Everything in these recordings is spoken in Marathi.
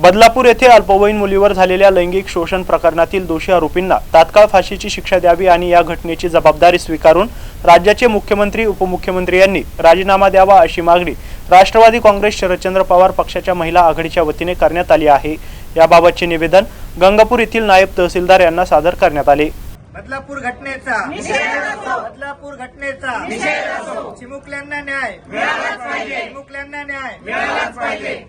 बदलापूर येथे अल्पवयीन मुलीवर झालेल्या लैंगिक शोषण प्रकरणातील दोषी आरोपींना तात्काळ फाशीची शिक्षा द्यावी आणि या घटनेची जबाबदारी स्वीकारून राज्याचे मुख्यमंत्री उपमुख्यमंत्री यांनी राजीनामा द्यावा अशी मागणी राष्ट्रवादी काँग्रेस शरदचंद्र पवार पक्षाच्या महिला आघाडीच्या वतीने करण्यात आली आहे. याबाबतचे निवेदन गंगापूर येथील नायब तहसीलदार यांना सादर करण्यात आले. बदलापूर घटनेचा. बदलापूर घटनेचा. चिमुकल्यांना न्याय. चिमुकल्यांना न्याय.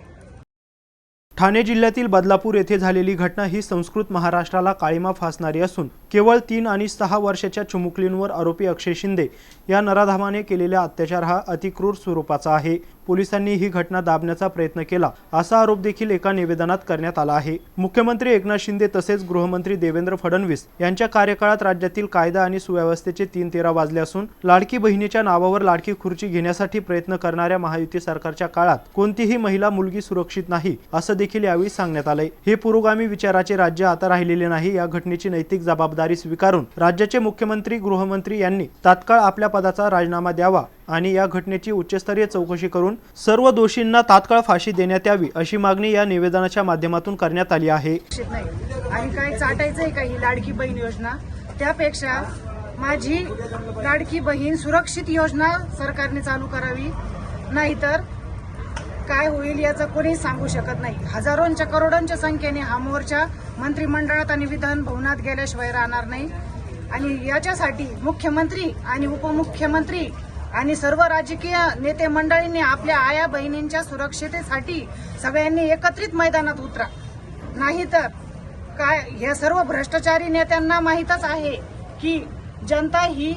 ठाणे जिल्ह्यातील बदलापूर येथे झालेली घटना ही संस्कृत महाराष्ट्राला काळीमा फासणारी असून केवळ तीन आणि सहा वर्षाच्या चिमुकलींवर आरोपी अक्षय शिंदे या नराधामाने केलेला अत्याचार हा अतिक्रूर स्वरूपाचा आहे. पोलिसांनी ही घटना दाबण्याचा प्रयत्न केला असा आरोप देखील एका निवेदनात करण्यात आला आहे. मुख्यमंत्री एकनाथ शिंदे तसेच गृहमंत्री देवेंद्र फडणवीस यांच्या कार्यकाळात राज्यातील कायदा आणि सुव्यवस्थेचे तीन तेरा वाजले असून लाडकी बहिणीच्या नावावर लाडकी खुर्ची घेण्यासाठी प्रयत्न करणाऱ्या महायुती सरकारच्या काळात कोणतीही महिला मुलगी सुरक्षित नाही असं देखील यावेळी सांगण्यात आलंय. हे पुरोगामी विचाराचे राज्य आता राहिलेले नाही या घटनेची नैतिक जबाबदारी स्वीकारून राज्याचे मुख्यमंत्री गृहमंत्री यांनी तात्काळ आपल्या पदाचा राजीनामा द्यावा आणि या घटनेची उच्चस्तरीय चौकशी करून सर्व दोषींना तात्काळ फाशी देण्यात यावी अशी मागणी या निवेदनाच्या माध्यमातून करण्यात आली आहे. नाही. आणि काय चाटायचंय का ही लाडकी बहीण योजना? त्यापेक्षा माझी लाडकी बहीण सुरक्षित योजना सरकारने चालू करावी. नाहीतर काय होईल याचं कोणी सांगू शकत नाही. हजारोंच्या करोडोंच्या संख्येने हा मोर्चा मंत्रिमंडळात आणि विधान भवनात गेल्याशिवाय राहणार नाही. आणि याच्यासाठी मुख्यमंत्री आणि उपमुख्यमंत्री आणि सर्व राजकीय नेते मंडळींनी आपल्या आया बहिणींच्या सुरक्षितेसाठी सगळ्यांनी एकत्रित मैदानात उतरा. नाहीतर काय हे सर्व भ्रष्टाचारी नेत्यांना माहीतच आहे की जनता ही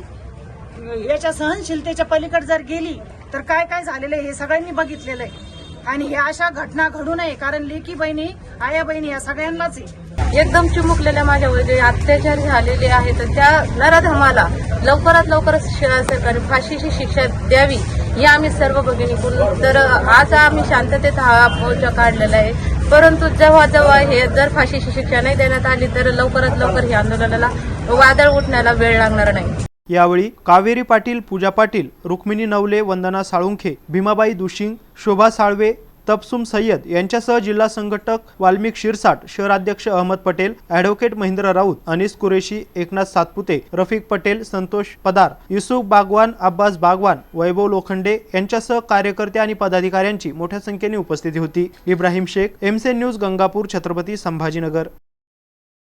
याच्या सहनशीलतेच्या पलीकडे जर गेली तर काय काय झालेलं आहे हे सगळ्यांनी बघितलेलं आहे. आणि ह्या अशा घटना घडू नये कारण लेकी बहिणी आया बहिणी या सगळ्यांनाच एकदम चिमुकलेल्या माझ्यावर जे अत्याचार झालेले आहेत त्या नराधमाला लवकरात लवकर सरकारने फाशीची शिक्षा द्यावी ही आम्ही सर्व भगिनीकडून तर आज आम्ही शांततेत हा मोर्चा काढलेला आहे. परंतु जेव्हा जेव्हा हे जर फाशीची शिक्षा नाही देण्यात आली तर लवकरात लवकर हे आंदोलनाला वादळ उठण्याला वेळ लागणार नाही. यावेळी कावेरी पाटील पूजा पाटील रुक्मिणी नवले वंदना साळुंखे भीमाबाई दुशिंग शोभा साळवे तबसुम सय्यद यांच्यासह जिल्हा संघटक वाल्मिक शिरसाट शहराध्यक्ष अहमद पटेल ॲडव्होकेट महेंद्र राऊत अनिस कुरेशी एकनाथ सातपुते रफिक पटेल संतोष पदार युसुफ बागवान अब्बास बागवान वैभव लोखंडे यांच्यासह कार्यकर्ते आणि पदाधिकाऱ्यांची मोठ्या संख्येने उपस्थिती होती. इब्राहिम शेख एमसे न्यूज गंगापूर छत्रपती संभाजीनगर.